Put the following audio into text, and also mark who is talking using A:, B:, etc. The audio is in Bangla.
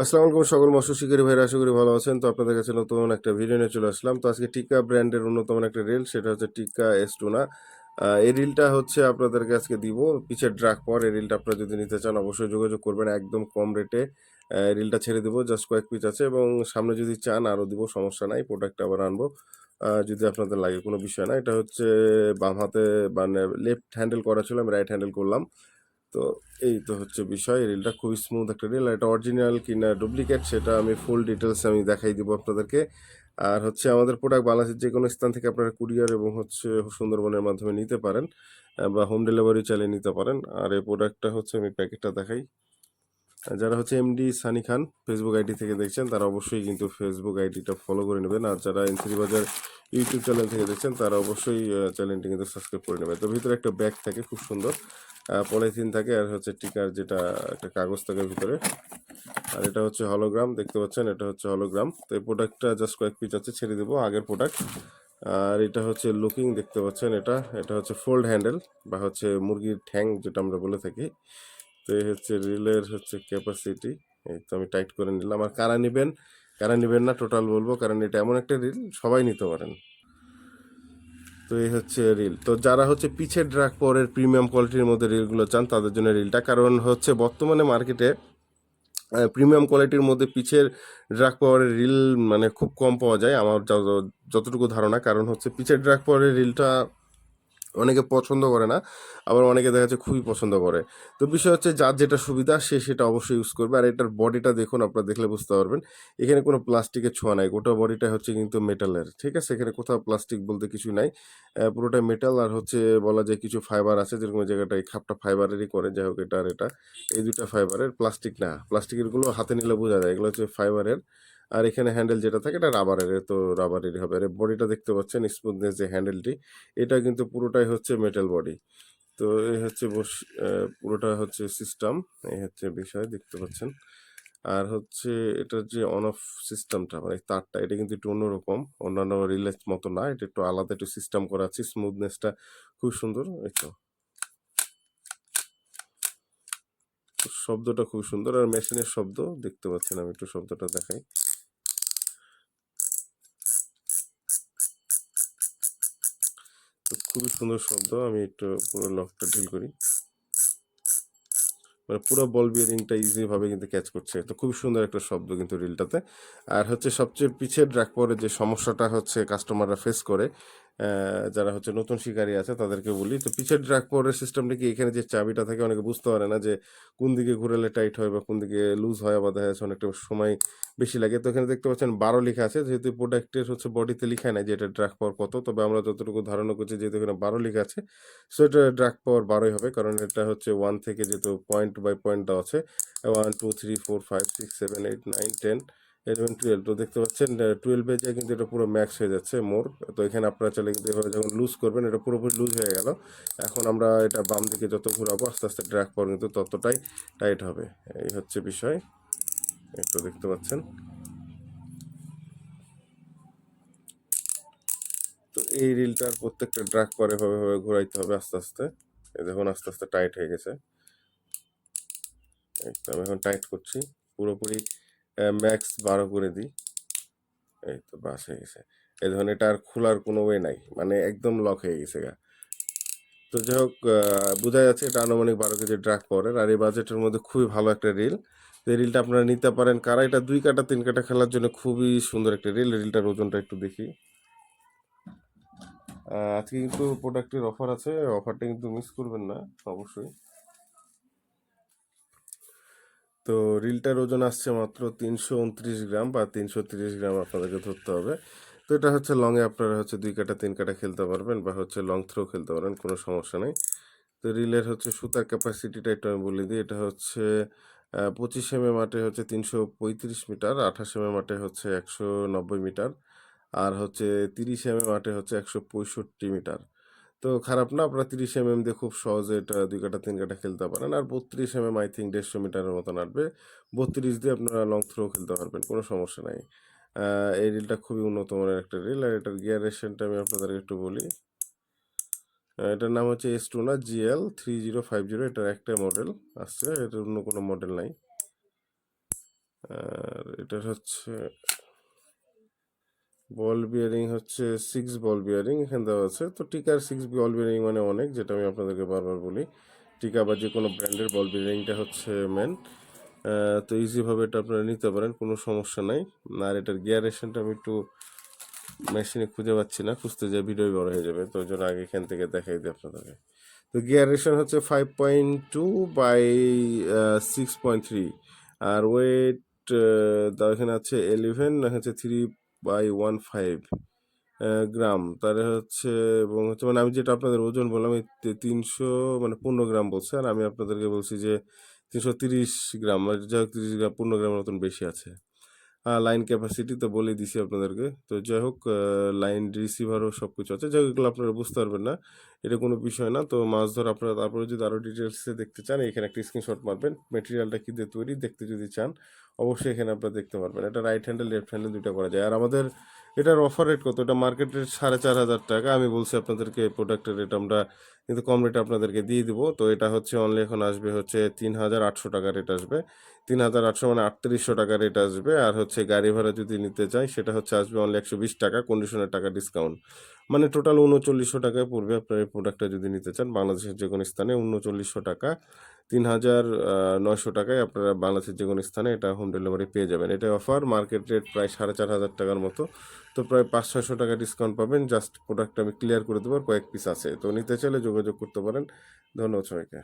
A: আসসালামু আলাইকুম সকল মৎস্য শিকারী ভাইরা, আশা করি ভালো আছেন। তো আপনাদের কাছে নতুন একটা ভিডিও নিয়ে চলে আসলাম। তো আজকে টিকা ব্র্যান্ডের অন্যতম একটা রিল সেটা হচ্ছে টিকা এস টুনা এই রিলটা হচ্ছে আপনাদেরকে আজকে দিব পিছের ড্রাগ পর এই রিলটা আপনারা যদি নিতে চান, অবশ্যই যোগাযোগ করবেন একদম কম রেটে রিলটা ছেড়ে দেবো জাস্ট কয়েক পিস আছে এবং সামনে যদি চান আরও দিব, সমস্যা নাই প্রোডাক্ট আবার আনব। যদি আপনাদের লাগে, কোনো বিষয় না। এটা হচ্ছে বাম হাতে মানে লেফট হ্যান্ডেল করা ছিল, আমি রাইট হ্যান্ডেল করলাম। তো এই তো হচ্ছে বিষয়। রিলটা খুবই স্মুথ একটা রিল এটা অরিজিনাল কিনা ডুপ্লিকেট সেটা আমি ফুল ডিটেলস আমি দেখাই দিব আপনাদেরকে। আর হচ্ছে আমাদের প্রোডাক্ট বাংলাদেশের যে কোনো স্থান থেকে আপনারা কুরিয়ার এবং হচ্ছে সুন্দরবনের মাধ্যমে নিতে পারেন বা হোম ডেলিভারি চালিয়ে নিতে পারেন। আর এই প্রোডাক্টটা হচ্ছে আমি প্যাকেটটা দেখাই। যারা হচ্ছে MD Sunny Khan Facebook ID থেকে দেখছেন, তারা অবশ্যই কিন্তু ফেসবুক আইডিটা ফলো করে নেবেন। আর যারা এনসিডি বাজার ইউটিউব চ্যানেল থেকে দেখছেন, তারা অবশ্যই চ্যানেলটি কিন্তু সাবস্ক্রাইব করে নেবেন। তো ভিতরে একটা ব্যাগ থাকে, খুব সুন্দর। পলিথিন থাকে আর হচ্ছে টিকার যেটা একটা কাগজ থাকে ভিতরে। আর এটা হচ্ছে হলোগ্রাম দেখতে পাচ্ছেন? এটা হচ্ছে হলোগ্রাম তো এই প্রোডাক্টটা জাস্ট কয়েক পিস আছে, ছেড়ে দেবো আগের প্রোডাক্ট আর এটা হচ্ছে লুকিং দেখতে পাচ্ছেন এটা? এটা হচ্ছে ফোল্ড হ্যান্ডেল বা হচ্ছে মুরগির ঠ্যাং যেটা আমরা বলে থাকি। তো এই হচ্ছে রিলের হচ্ছে ক্যাপাসিটি এই তো আমি টাইট করে নিলাম। আর কারা নেবেন? কারা নেবেন না টোটাল বলব। কারণ এটা এমন একটা রিল সবাই নিতে পারেন। তো এই হচ্ছে রিল তো যারা হচ্ছে পিছের ড্রাগ পরের প্রিমিয়াম কোয়ালিটির মধ্যে রিলগুলো চান, তাদের জন্য রিলটা কারণ হচ্ছে বর্তমানে মার্কেটে প্রিমিয়াম কোয়ালিটির মধ্যে পিছের ড্রাগ পাওয়ারের রিল মানে খুব কম পাওয়া যায়, আমার যত- যতটুকু ধারণা। কারণ হচ্ছে পিছের ড্রাগ পাওয়ারের রিলটা অনেকে পছন্দ করে না, আবার অনেকে দেখা যাচ্ছে খুবই পছন্দ করে। তো বিষয় হচ্ছে যার যেটা সুবিধা, সে সেটা অবশ্যই ইউজ করবে। আর এটার বডিটা দেখুন, আপনারা দেখলে বুঝতে পারবেন, এখানে কোনো প্লাস্টিকের ছোঁয়া নাই। গোটা বডিটা হচ্ছে কিন্তু মেটালের ঠিক আছে? এখানে কোথাও প্লাস্টিক বলতে কিছু নাই। পুরোটা মেটাল আর হচ্ছে বলা যায় কিছু ফাইবার আছে, যেরকম জায়গাটা এই খাপটা ফাইবারেরই করে, যাই হোক এটা আর এটা। এই দুটা ফাইবারের প্লাস্টিক না। প্লাস্টিকেরগুলো হাতে নিলে বোঝা যায়, এগুলো হচ্ছে ফাইবারের আর এখানে হ্যান্ডেল যেটা থাকে এটা রাবারের তো রাবারেরই হবে। আর বডিটা দেখতে পাচ্ছেন স্মুথনেস যে হ্যান্ডেলটি এটা কিন্তু পুরোটাই হচ্ছে মেটাল বডি তো এই হচ্ছে বস পুরোটা হচ্ছে সিস্টেম এই হচ্ছে বিষয়, দেখতে পাচ্ছেন। আর হচ্ছে এটার যে অন অফ সিস্টেমটা মানে তারটা, এটা কিন্তু একটু অন্যরকম, অন্যান্য রিলের মতো না, এটা একটু আলাদা একটু সিস্টেম করা আছে স্মুথনেসটা খুব সুন্দর তো। শব্দটা খুব সুন্দর, আর মেশিনের শব্দ, দেখতে পাচ্ছেন আমি একটু শব্দটা দেখাই। খুবই সুন্দর শব্দ, আমি একটু পুরো লকটা ঢিল করি। মানে পুরো বল বিয়ারিংটা ইজিভাবে কিন্তু ক্যাচ করছে। তো খুব সুন্দর একটা শব্দ কিন্তু রিলটাতে। আর হচ্ছে সবচেয়ে পিছের ড্রাক পরে যে সমস্যাটা হচ্ছে কাস্টমাররা ফেস করে যারা হচ্ছে নতুন শিকারী আছে, তাদেরকে বলি। তো পিছের ড্রাক পরের সিস্টেমটা কি? এখানে যে চাবিটা থাকে, অনেকে বুঝতে পারে না যে কোন দিকে ঘুরালে টাইট হয় বা কোন দিকে লুজ হয় বা দেখা যাচ্ছে অনেকটা সময় বেশি লাগে। তো এখানে দেখতে পাচ্ছেন বারো লেখা আছে, যেহেতু প্রোডাক্টের হচ্ছে বডিতে লেখা নাই যে এটা ড্রাক পাওয়ার কত, তবে আমরা যতটুকু ধারণা করছি যেহেতু এখানে বারো লেখা আছে সো এটা ড্রাগ পাওয়ার বারোই হবে, কারণ এটা হচ্ছে ওয়ান থেকে যেহেতু পয়েন্ট বাই পয়েন্ট দেওয়া আছে one two three four five six seven eight nine ten eleven twelve তো দেখতে পাচ্ছেন টুয়েলভে যায় কিন্তু এটা পুরো ম্যাক্স হয়ে যাচ্ছে মোর তো এখানে আপনারা চলে কিন্তু এভাবে যখন লুজ করবেন, এটা পুরোপুরি লুজ হয়ে গেল। এখন আমরা এটা বাম দিকে যত ঘুরাবো, আস্তে আস্তে ড্রাগ পর কিন্তু ততটাই টাইট হবে। এই হচ্ছে বিষয়। একটু দেখতে পাচ্ছেন। তো এই রিলটার প্রত্যেকটা ড্রাগ পরে ভাবে ভাবে ঘোরাইতে হবে আস্তে আস্তে। দেখুন, আস্তে আস্তে টাইট হয়ে গেছে। আমি এখন টাইট করছি। পুরোপুরি ম্যাক্স বারো করে দিই। এই তো বাস হয়ে গেছে। এই ধরনের এটা আর খোলার কোনো ওয়ে নাই। মানে একদম লক হয়ে গেছে গা। তো যাই হোক বোঝা যাচ্ছে এটা আনুমানিক বারো কেজি ড্রাগ পরের আর এই বাজেটের মধ্যে খুবই ভালো একটা রিল তো এই রিলটা আপনারা নিতে পারেন কারা? এটা দুই কাটা, তিন কাটা খেলার জন্য খুবই সুন্দর একটা রিল রিলটার ওজনটা একটু দেখি। আজকে কিন্তু প্রোডাক্টের অফার আছে। অফারটা কিন্তু মিস করবেন না, অবশ্যই। তো রিলটার ওজন আসছে মাত্র তিনশো উনত্রিশ গ্রাম বা তিনশো তিরিশ গ্রাম আপনাদেরকে ধরতে হবে। তো এটা হচ্ছে লংয়ে আপনারা হচ্ছে দুই কাটা, তিন কাটা খেলতে পারবেন বা হচ্ছে লং থ্রো খেলতে পারবেন, কোনো সমস্যা নেই। তো রিলের হচ্ছে সুতার ক্যাপাসিটিটা একটু আমি বলে দিই, এটা হচ্ছে পঁচিশ এম আটে হচ্ছে তিনশো পঁয়ত্রিশ মিটার, আঠাশ এম আটে হচ্ছে একশো নব্বই মিটার, আর হচ্ছে তিরিশ এম আটে হচ্ছে একশো পঁয়ষট্টি মিটার। তো খারাপ না, আপনারা তিরিশ এম এম দিয়ে খুব সহজে এটা দুই কাটা, তিন কাটা খেলতে পারেন। আর বত্রিশ এম এম আই থিঙ্ক দেড়শো মিটারের মতন আটবে। বত্রিশ দিয়ে আপনারা লং থ্রো খেলতে পারবেন, কোনো সমস্যা নাই। এই রিলটা খুবই উন্নত মানের একটা রিল আর এটার গিয়ার রেশনটা আমি আপনাদেরকে একটু বলি। এটার নাম হচ্ছে এস টু না GL three zero five zero এটার একটা মডেল আসছে এটার অন্য কোনো মডেল নাই। আর এটার হচ্ছে বল বিয়ারিং হচ্ছে সিক্স বল বিয়ারিং এখানে দেওয়া আছে। তো টিকার সিক্স বল বিয়ারিং মানে অনেক, যেটা আমি আপনাদেরকে বারবার বলি। টিকা বা যে কোনো ব্র্যান্ডের বল বিয়ারিংটা হচ্ছে মেন তো ইজিভাবে এটা আপনারা নিতে পারেন, কোনো সমস্যা নাই। আর এটার গিয়ার রেশনটা আমি একটু মেশিনে খুঁজে পাচ্ছি না, খুঁজতে যাই ভিডিও বড় হয়ে যাবে। তো ওই জন্য আগে এখান থেকে দেখাই দিই আপনাদেরকে। তো গিয়ার রেশন হচ্ছে five point two by six point three R weight এখানে আছে এলিভেন হচ্ছে three by one five gram. তাহলে হচ্ছে, এবং হচ্ছে মানে আমি যেটা আপনাদের ওজন বললাম তিনশো মানে পনেরো গ্রাম বলছে, আর আমি আপনাদেরকে বলছি যে তিনশো তিরিশ গ্রাম যাই হোক তিরিশ গ্রাম, পনেরো গ্রামের মতন বেশি আছে। লাইন ক্যাপাসিটি তো বলে দিছি আপনাদেরকে। তো যাই হোক লাইন রিসিভারও সব কিছু আছে। যাই এগুলো আপনারা বুঝতে পারবেন না, এটা কোনো বিষয় না। তো মাছ ধর, আপনারা তারপরে যদি আরও ডিটেলসে দেখতে চান, এখানে একটা স্ক্রিনশট মারবেন। মেটেরিয়ালটা কী দিয়ে তৈরি, দেখতে যদি চান অবশ্যই এখানে আপনারা দেখতে পারবেন। এটা রাইট হ্যান্ডেল লেফট হ্যান্ডে দুটো করা যায়। আর আমাদের এটার অফার রেট কত? এটা মার্কেট রেট সাড়ে চার হাজার টাকা। আমি বলছি আপনাদেরকে প্রোডাক্টের রেট আমরা কিন্তু কম রেটে আপনাদেরকে দিয়ে দিব। তো এটা হচ্ছে অনলি এখন আসবে হচ্ছে তিন হাজার আটশো টাকা রেট আসবে। তিন হাজার আটশো মানে আটত্রিশশো টাকা রেট আসবে। আর হচ্ছে গাড়ি ভাড়া যদি নিতে চাই, সেটা হচ্ছে আসবে অনলি একশো বিশ টাকা কন্ডিশনের টাকা ডিসকাউন্ট মানে টোটাল উনচল্লিশশো টাকায় পড়বে আপনার এই প্রোডাক্টটা যদি নিতে চান, বাংলাদেশের যে কোনো স্থানে উনচল্লিশশো টাকা তিন হাজার নয়শো টাকায় আপনারা বাংলাদেশের যে কোনো স্থানে এটা হোম ডেলিভারি পেয়ে যাবেন। এটা অফার মার্কেট রেট প্রায় সাড়ে চার হাজার টাকার মতো। তো প্রায় পাঁচ, ছয়শো টাকা ডিসকাউন্ট পাবেন। জাস্ট প্রোডাক্ট আমি ক্লিয়ার করে দেবো কয়েক পিস আছে। তো নিতে চাইলে যোগাযোগ করতে পারেন। ধন্যবাদ সবাইকে।